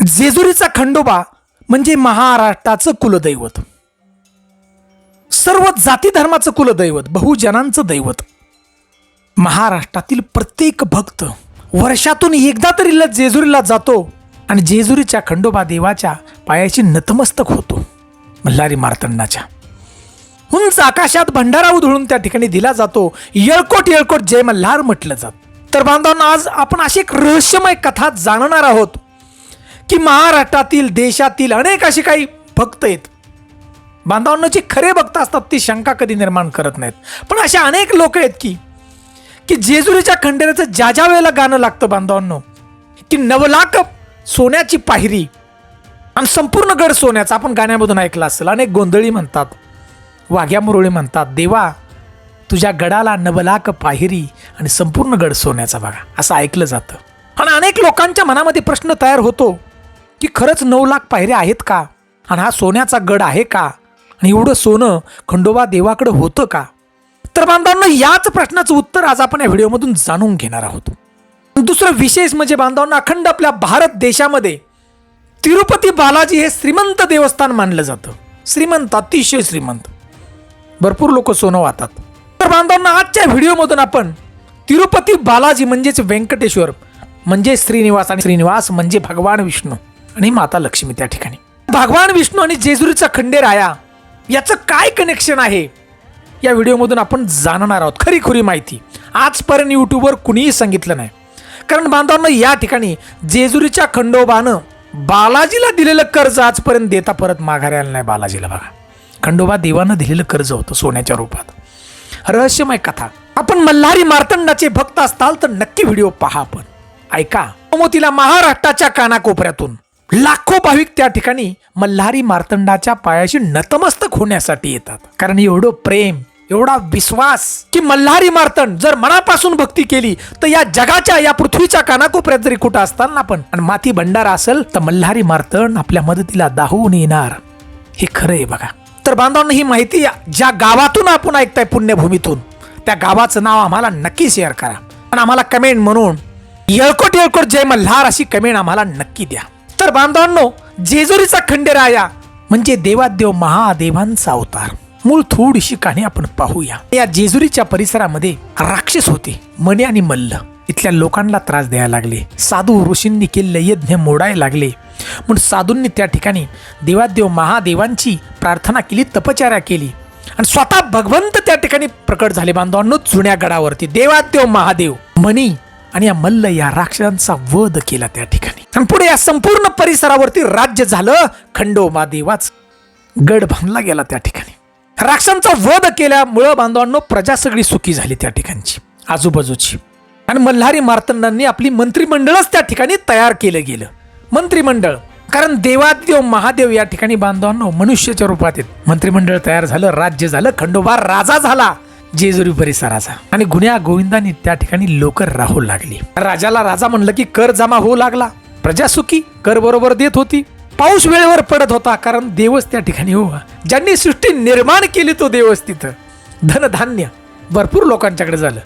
जेजुरीचा खंडोबा म्हणजे महाराष्ट्राचं कुलदैवत. सर्व जाती धर्माचं कुलदैवत बहुजनांचं दैवत. महाराष्ट्रातील प्रत्येक भक्त वर्षातून एकदा तरी जेजुरीला जातो आणि जेजुरीच्या खंडोबा देवाच्या पायाशी नतमस्तक होतो मल्हारी मार्तंडाच्या. उंच आकाशात भंडारा उधळून त्या ठिकाणी दिला जातो येळकोट येळकोट जय मल्हार म्हटलं जात. तर बांधवांना आज आपण अशी एक रहस्यमय कथा जाणणार आहोत. की महाराष्ट्रातील देशातील अनेक असे काही भक्त आहेत. बांधवांना जे खरे भक्त असतात ती शंका कधी निर्माण करत नाहीत. पण असे अनेक लोक आहेत की की जेजुरीच्या खंडेराचं ज्या ज्या वेळेला गाणं लागतं बांधवांनो की नवलाख सोन्याची पायरी आणि संपूर्ण गड सोन्याचा. आपण गाण्यामधून ऐकलं असेल अनेक गोंधळी म्हणतात वाघ्या मुरळी म्हणतात देवा तुझ्या गडाला नवलाख पायरी आणि संपूर्ण गड सोन्याचा. बघा असं ऐकलं जातं. आणि अनेक लोकांच्या मनामध्ये प्रश्न तयार होतो की खरंच नऊ लाख पायऱ्या आहेत का? आणि हा सोन्याचा गड आहे का? आणि एवढं सोनं खंडोबा देवाकडे होतं का? तर बांधवांना याच प्रश्नाचं उत्तर आज आपण या व्हिडिओमधून जाणून घेणार आहोत. दुसरं विशेष म्हणजे बांधवांना अखंड आपल्या भारत देशामध्ये तिरुपती बालाजी हे श्रीमंत देवस्थान मानलं जातं. श्रीमंत अतिशय श्रीमंत. भरपूर लोक सोनं वाहतात. तर बांधवांना आजच्या व्हिडिओमधून आपण तिरुपती बालाजी म्हणजेच व्यंकटेश्वर म्हणजे श्रीनिवास आणि श्रीनिवास म्हणजे भगवान विष्णू. आणि माता लक्ष्मी त्या ठिकाणी. भगवान विष्णू आणि जेजुरीचा खंडेराया याचं काय कनेक्शन आहे? या व्हिडिओमधून आपण जाणणार आहोत खरी खुरी माहिती. आजपर्यंत यूट्यूबवर कुणीही सांगितलं नाही. कारण बांधवांना या ठिकाणी जेजुरीच्या खंडोबानं बालाजीला दिलेलं कर्ज आजपर्यंत देता परत माघार आलं नाही बालाजीला बघा. खंडोबा देवानं दिलेलं कर्ज होतं सोन्याच्या रूपात. रहस्यमय कथा. आपण मल्हारी मार्तंडाचे भक्त असताल तर नक्की व्हिडिओ पहा आपण. ऐका. मोतीला महाराष्ट्राच्या कानाकोपऱ्यातून. लाखो भाविक त्या ठिकाणी मल्हारी मार्तंडाच्या पायाशी नतमस्तक होण्यासाठी येतात. कारण एवढं प्रेम एवढा विश्वास की मल्हारी मार्तंड जर मनापासून भक्ती केली तर या जगाच्या या पृथ्वीच्या कानाकोपऱ्यात जरी कुठं असताना आपण आणि माती भंडारा असेल तर मल्हारी मार्तंड आपल्या मदतीला दाहून येणार. हे खरं आहे बघा. तर बांधवांना ही माहिती ज्या गावातून आपण ऐकताय पुण्यभूमीतून त्या गावाचं नाव आम्हाला नक्की शेअर करा. आणि आम्हाला कमेंट म्हणून येळकोट येळकोट जय मल्हार अशी कमेंट आम्हाला नक्की द्या. तर बांधवांनो जेजुरीचा खंडेराया म्हणजे देवादेव महादेवांचा अवतार. मूळ थोडीशी कहाणी आपण पाहूया. या जेजुरीच्या परिसरामध्ये राक्षस होते मणी आणि मल्ल. इथल्या लोकांना त्रास द्यायला लागले. साधू ऋषींनी केलेले यज्ञ मोडायला लागले. म्हणून साधूंनी त्या ठिकाणी देवादेव महादेवांची प्रार्थना केली तपचार्या केली. आणि स्वतः भगवंत त्या ठिकाणी प्रकट झाले बांधवांनो जुन्या गडावरती. देवादेव महादेव मणी आणि या मल्ल या राक्षसांचा वध केला त्या ठिकाणी. आणि पुढे या संपूर्ण परिसरावरती राज्य झालं. खंडोबा देवाच गड बांधला गेला त्या ठिकाणी. राक्षसांचा वध केल्यामुळं बांधवांनो प्रजा सगळी सुखी झाली त्या ठिकाणची आजूबाजूची. आणि मल्हारी मार्तंडांनी आपली मंत्रिमंडळच त्या ठिकाणी तयार केलं गेलं. मंत्रिमंडळ. कारण देवादेव महादेव या ठिकाणी बांधवांनो मनुष्याच्या रूपात आहेत. मंत्रिमंडळ तयार झालं राज्य झालं खंडोबा राजा झाला. जेजुरी परिसराचा. आणि गुन्ह्या गोविंदांनी त्या ठिकाणी लोकर राहू लागली. राजाला राजा म्हणलं की कर जमा होऊ लागला. प्रजा सुखी कर बरोबर देत होती. पाऊस वेळेवर पडत होता कारण देवच त्या ठिकाणी हो ज्यांनी सृष्टी निर्माण केली तो देवच तिथं. धनधान्य भरपूर लोकांच्याकडे झालं.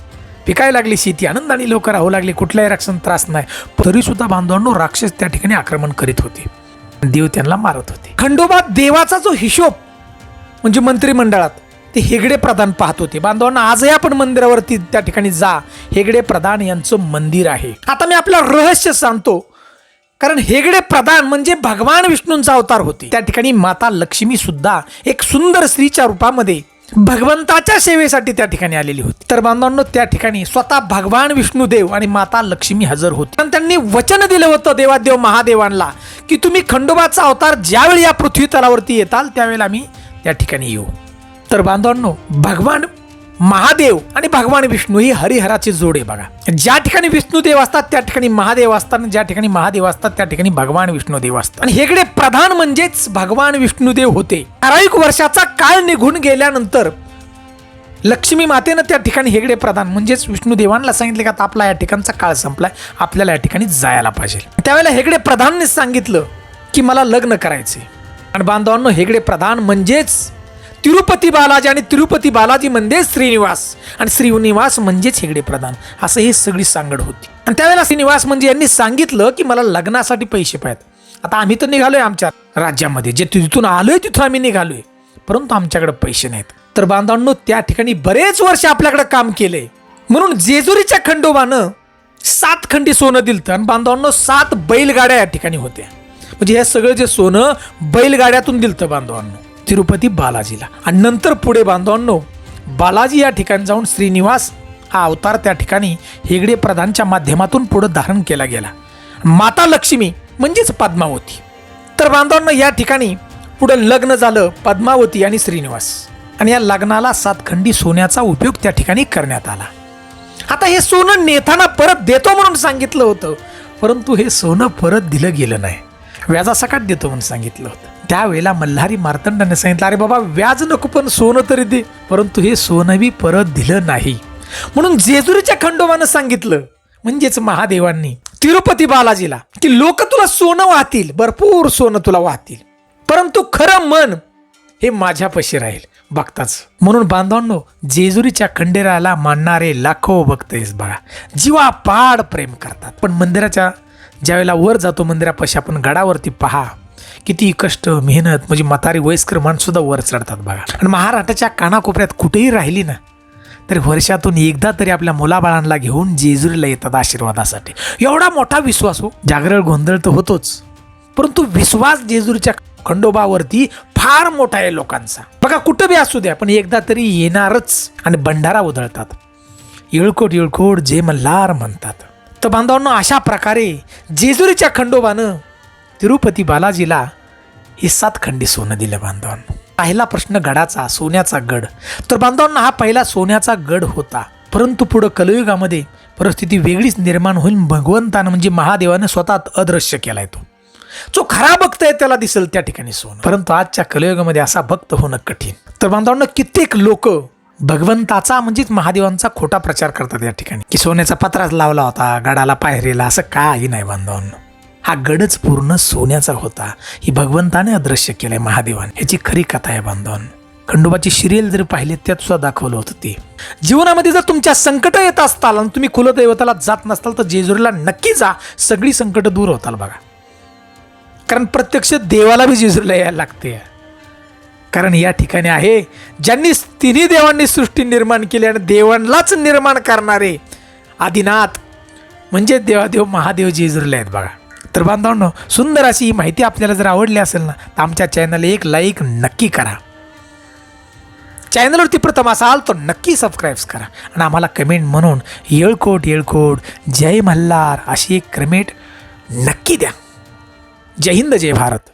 पिकायला लागली शेती आनंदाने लोक राहू लागले. कुठल्याही राक्षस त्रास नाही. तरी सुद्धा बांधवांनो राक्षस त्या ठिकाणी आक्रमण करीत होते. देव त्यांना मारत होते. खंडोबा देवाचा जो हिशोब म्हणजे मंत्रिमंडळात ते हेगडे प्रधान पाहत होते. बांधवांना आजही आपण मंदिरावरती त्या ठिकाणी जा. हेगडे प्रधान यांचं मंदिर आहे. आता मी आपलं रहस्य सांगतो. कारण हेगडे प्रधान म्हणजे भगवान विष्णूंचा अवतार होते. त्या ठिकाणी माता लक्ष्मी सुद्धा एक सुंदर स्त्रीच्या रूपामध्ये भगवंताच्या सेवेसाठी त्या ठिकाणी आलेली होती. तर बांधवांनो त्या ठिकाणी स्वतः भगवान विष्णुदेव आणि माता लक्ष्मी हजर होती. पण त्यांनी वचन दिलं होतं देवादेव महादेवांना की तुम्ही खंडोबाचा अवतार ज्यावेळी या पृथ्वी तलावरती येताल त्यावेळेला आम्ही त्या ठिकाणी येऊ. तर बांधवांनो भगवान महादेव आणि भगवान विष्णू ही हरिहराची जोड आहे बघा. ज्या ठिकाणी विष्णुदेव असतात त्या ठिकाणी महादेव असतात आणि ज्या ठिकाणी महादेव असतात त्या ठिकाणी भगवान विष्णुदेव असतात. आणि हेकडे प्रधान म्हणजेच भगवान विष्णुदेव होते. ठराविक वर्षाचा काळ निघून गेल्यानंतर लक्ष्मी मातेनं त्या ठिकाणी हेगडे प्रधान म्हणजेच विष्णुदेवांना सांगितले का आपला या ठिकाणचा काळ संपलाय आपल्याला या ठिकाणी जायला पाहिजे. त्यावेळेला हेगडे प्रधानने सांगितलं की मला लग्न करायचे आणि बांधवांनो हेगडे प्रधान म्हणजेच तिरुपती बालाजी आणि तिरुपती बालाजी म्हणजे श्रीनिवास. आणि श्रीनिवास म्हणजेच हेगडे प्रधान. असं ही सगळी सांगड होती. आणि त्यावेळेला श्रीनिवास म्हणजे यांनी सांगितलं की मला लग्नासाठी पैसे पाहिजेत. आता आम्ही तर निघालोय आमच्या राज्यामध्ये. जे तिथून आलोय तिथून आम्ही निघालोय. परंतु आमच्याकडे पैसे नाहीत. तर बांधवांनो त्या ठिकाणी बरेच वर्ष आपल्याकडे काम केले. म्हणून जेजुरीच्या खंडोबानं सात खंडी सोनं दिलतं. आणि बांधवांनो सात बैलगाड्या या ठिकाणी होत्या. म्हणजे हे सगळं जे सोनं बैलगाड्यातून दिलतं बांधवांनो. तिरुपती बालाजीला. आणि नंतर पुढे बांधवांनो बालाजी या ठिकाणी जाऊन श्रीनिवास हा अवतार त्या ठिकाणी हेगडे प्रधानच्या माध्यमातून पुढे धारण केला गेला. माता लक्ष्मी म्हणजेच पद्मावती. तर बांधवांनो या ठिकाणी पुढं लग्न झालं पद्मावती आणि श्रीनिवास. आणि या लग्नाला सातखंडी सोन्याचा उपयोग त्या ठिकाणी करण्यात आला. आता हे सोनं नेताना परत देतो म्हणून सांगितलं होतं परंतु हे सोनं परत दिलं गेलं नाही. व्याजासकट देतो म्हणून सांगितलं होतं. त्यावेळेला मल्हारी मार्तंडाने सांगितलं अरे बाबा व्याज नको पण सोनं तरी दे. परंतु हे सोनं बी परत दिलं नाही. म्हणून जेजुरीच्या खंडोबानं सांगितलं म्हणजेच महादेवांनी तिरुपती बालाजीला की लोक तुला सोनं वाहतील भरपूर सोनं तुला वाहतील. परंतु खरं मन हे माझ्यापाशी राहील भक्ताच म्हणून बांधवांनो जेजुरीच्या खंडेराला मानणारे लाखो भक्त आहेस बघा जीवा पाड प्रेम करतात. पण मंदिराच्या ज्यावेळेला वर जातो मंदिरापाशी आपण गडावरती पहा. किती कष्ट मेहनत म्हणजे म्हातारी वयस्कर माणसुद्धा वर चढतात बघा. आणि महाराष्ट्राच्या कानाकोपऱ्यात कुठेही राहिली ना तरी वर्षातून एकदा तरी आपल्या मुलाबाळांना घेऊन जेजुरीला येतात आशीर्वादासाठी. एवढा मोठा विश्वास हो. जागरण गोंधळ तर होतोच. परंतु विश्वास जेजुरीच्या खंडोबावरती फार मोठा आहे लोकांचा. बघा कुठं बी असू द्या पण एकदा तरी येणारच आणि भंडारा उधळतात. येळकोट येळकोट जे मल्हार म्हणतात. तर बांधवांना अशा प्रकारे जेजुरीच्या खंडोबानं तिरुपती बालाजीला हे सात खंडी सोनं दिलं बांधवांनो. पहिला प्रश्न गडाचा सोन्याचा गड. तर बांधवांना हा पहिला सोन्याचा गड होता. परंतु पुढं कलयुगामध्ये परिस्थिती वेगळीच निर्माण होईल. भगवंतानं म्हणजे महादेवानं स्वतः अदृश्य केलाय तो. जो खरा भक्त आहे त्याला दिसेल त्या ठिकाणी सोनं. परंतु आजच्या कलयुगामध्ये असा भक्त होणं कठीण. तर बांधवांना कित्येक लोक भगवंताचा म्हणजेच महादेवांचा खोटा प्रचार करतात या ठिकाणी. की सोन्याचा पत्राच लावला होता गडाला पायरीला असं काही नाही बांधवांना. हा गडच पूर्ण सोन्याचा होता. ही भगवंताने अदृश्य केलंय महादेवान. ह्याची खरी कथा आहे बांधवन खंडोबाची सिरियल जर पाहिले त्यात सुद्धा दाखवलं होतं ते. जीवनामध्ये जर तुमच्या संकट येत असताल आणि तुम्ही कुलदैवताला जात नसताल तर जेजुरीला नक्की जा. सगळी संकट दूर होताल बघा. कारण प्रत्यक्ष देवाला बी जेजुरीला यायला लागते. कारण या ठिकाणी आहे ज्यांनी तिन्ही देवांनी सृष्टी निर्माण केली आणि देवांनाच निर्माण करणारे आदिनाथ. म्हणजे देवादेव महादेव जेजुरीला आहेत बघा. तर बांधवांनो सुंदर अशी ही माहिती आपल्याला जर आवडली असेल ना तर आमच्या चॅनलला एक लाईक नक्की करा. चॅनलवरती प्रथम असाल तर नक्की सबस्क्राईब्स करा. आणि आम्हाला कमेंट म्हणून येळकोट येळकोट जय मल्हार अशी एक कमेंट नक्की द्या. जय हिंद जय भारत.